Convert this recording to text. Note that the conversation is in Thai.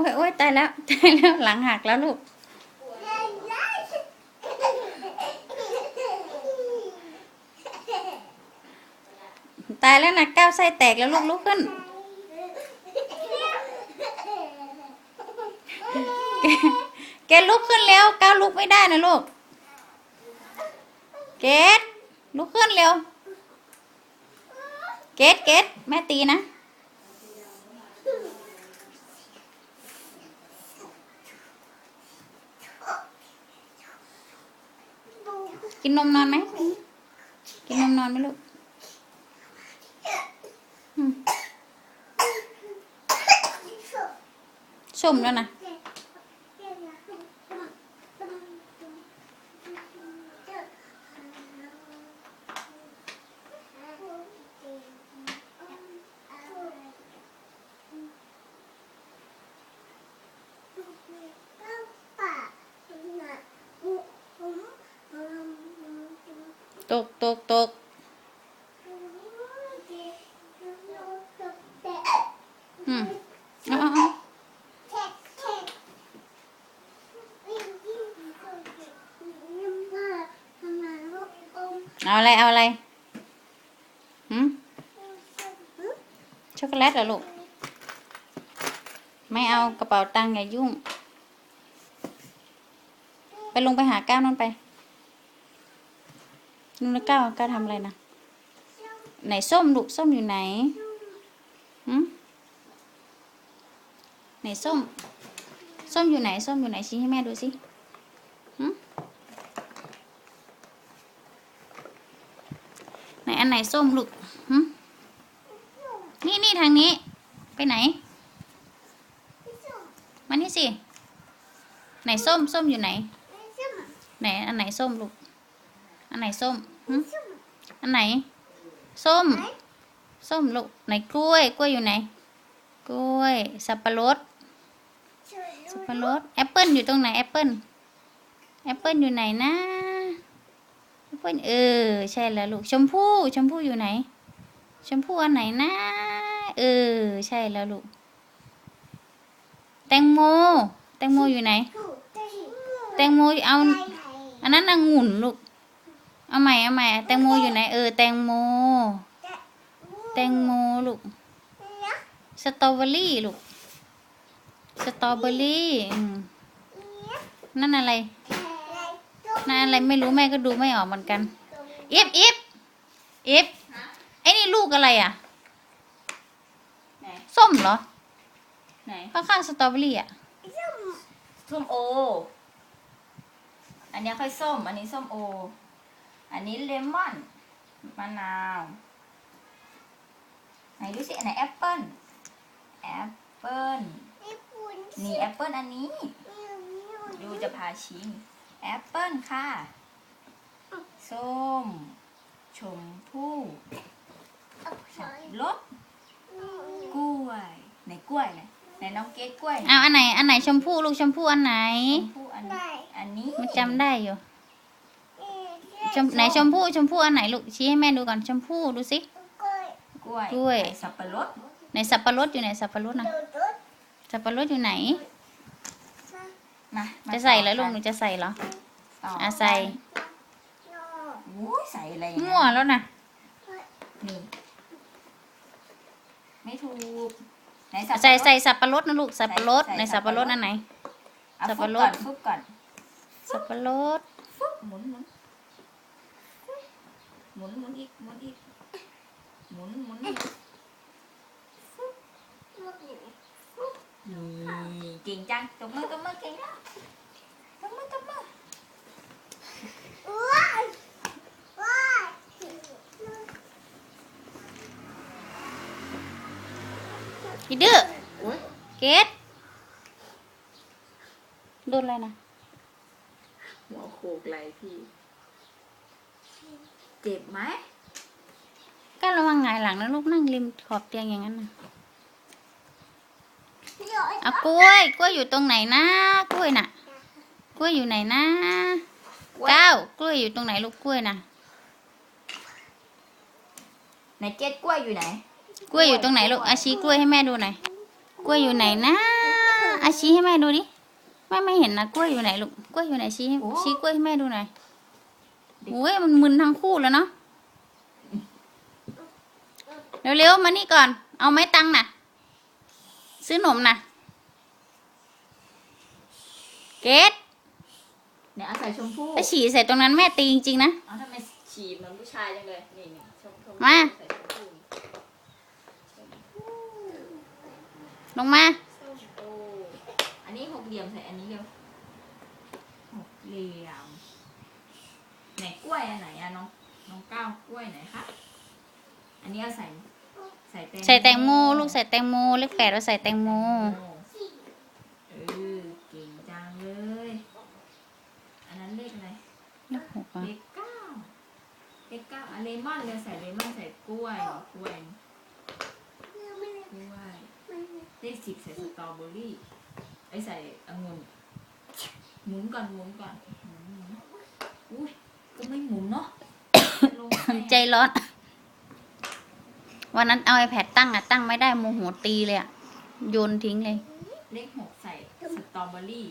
อ้ยโอ้ยตายแล้วตายแล้วหลังหักแล้วลูก ตายแล้วนะก้าวไส้แตกแล้วลูกลุกขึ้น แกแกลุกขึ้นแล้วก้าวลุกไม่ได้นะลูก เกดลุกขึ้นเร็ว เกดเกดแม่ตีนะ กินนมนอนไหม กินนมนอนไหมลูกส้มแล้วนะ ตกตกตกอืมเอาอเอาอะไร เอาอะไรหืมช็อกโกแลตเหรอลูก ไม่เอากระเป๋าตังค์อย่ายุ่ง ไปลงไปหาก้าวนั่นไป นู่นก้าวก้าวทำอะไรนะไหนส้มลูกส้มอยู่ไหนหืมไหนส้ม ส้มอยู่ไหน ส้มอยู่ไหนชี้ให้แม่ดูสิหืมไหนอันไหนส้มลูกหืมนี่นี่ทางนี้ ไปไหน มานี่สิ ไหนส้ม ส้มอยู่ไหน ไหนอันไหนส้มลูก อันไหนส้ม อันไหน ส้ม ส้มลูกไหนกล้วย กล้วยอยู่ไหน กล้วย สับปะรด สับปะรด แอปเปิลอยู่ตรงไหน แอปเปิลแอปเปิลอยู่ไหนนะแอปเปิลเออ ใช่แล้วลูก ชมพู่ ชมพู่อยู่ไหน ชมพู่อันไหนนะ เออ ใช่แล้วลูก แตงโม แตงโมอยู่ไหน แตงโมเอา อันนั้นองุ่นลูก เอาใหม่เอาใหม่แตงโมอยู่ไหนเออแตงโม แตงโมลูกสตรอเบอรี่ลูกสตรอเบอรี่อืมนั่นอะไรนั่นอะไรไม่รู้แม่ก็ดูไม่ออกเหมือนกันอิฟอิฟอิฟไอ้นี่ลูกอะไรอะไหนส้มเหรอไหนข้างๆสตรอเบอรี่อะส้มโอ อันนี้ค่อยส้ม อันนี้ส้มโอ อันนี้เลมอนมะนาวไหนดูสิอันไหนแอปเปิ้ลแอปเปิ้ลนี่แอปเปิ้ลอันนี้ดูจะพาชิมแอปเปิ้ลค่ะส้มชมพู่สับปะรดกล้วยไหนกล้วยไหนไหนน้องเกดกล้วยเอาอันไหนอันไหนชมพู่ลูกชมพู่อันไหนชมพู่อันอันนี้มันจำได้อยู่ ชมไหนชมพู่ชมพู่อันไหนลูกชี้ให้แม่ดูก่อนชมพู่ดูสิกล้วยกล้วยไหนสับปะรดไหนสับปะรดอยู่ไหนสับปะรดนะสับปะรดอยู่ไหนมามาจะใส่แล้วต่ลูอกหนนูจะใส่เหรอต่ออะใส่อู้ยใส่อะไรมั่วแล้วนะนี่ไม่ถูกไหนใส่ปะรดใส่สับปะรดนะลูกสับปะรดใส่ในสัสับบปะปะรรดดอันไหนเอาสับฟุปะบรก่อดนฟุบก่อนสับปะรดฟุบหมุนหมุนห มุนหมุนอีกหมุนอีกหมุนหมุนอีกนี่เก่งจังตบมือตบมือเก่งแล้วตบมือตบมืออีดื้อเกดโดนอะไรนะหัวโขกไหลพี่ เจ็บไหมก็ระวังหงายหลังนะลูกนั่งริมขอบเตียงอย่างนั้นนะเอากล้วยกล้วยอยู่ตรงไหนนะกล้วยน่ะ กล้วยอยู่ไหนนะก้าวกล้วยอยู่ตรงไหนลูกกล้วยน่ะไหนเจ็ดกล้วยอยู่ไหน กล้วยอยู่ตรงไหนลูกอาชี้กล้วยให้แม่ดูหน่อยกล้วยอยู่ไหนนะอาชี้ให้แม่ดูดิแม่ไม่เห็นนะกล้วยอยู่ไหนลูกกล้วยอยู่ไหนชี้ให้ชี้กล้วยให้แม่ดูหน่อย โอ้ยมันมึนทั้งคู่แล้วเนาะเร็วๆมานี่ก่อน เอาไหม้ตังค์น่ะ ซื้อหนมน่ะ เกดเนี่ยเอาใส่ชมพู่ไปฉี่ใส่ตรงนั้นแม่ตีจริงๆนะเอาทำไมฉีดเหมือนผู้ชายจังเลย นี่นี่ชมชมมาใส่ชมพู่ลงมาชมพู่อันนี้หกเหลี่ยมใส่อันนี้เร็วหกเหลี่ยม ไหนกล้วยอันไหนอะน้องน้องก้าวกล้วยไหนคะอันนี้เอาใส่ใส่แตงใส่แตงโมลูกใส่แตงโมเลขแปดเราใส่แตงโมเออเก่งจังเลย อันนั้นเลขอะไรเลขหกอะเลขเก้าเลขเก้าอะเลมอนเลยใส่เลมอนใส่กล้วยกล้วยกล้วยเลขสิบใส่สตรอเบอรี่ไอยใส่องุ่นหมุนก่อนหมุนก่อนหมุนหมุนอุ้ยก็ไม่หมุนเนาะลงไปอะ ใจ ร้อน วันนั้นเอาไอแพดตั้งอะตั้งไม่ได้โมโหตีเลยอะโยนทิ้งเลย เลขหกใส่สตรอเบอรี่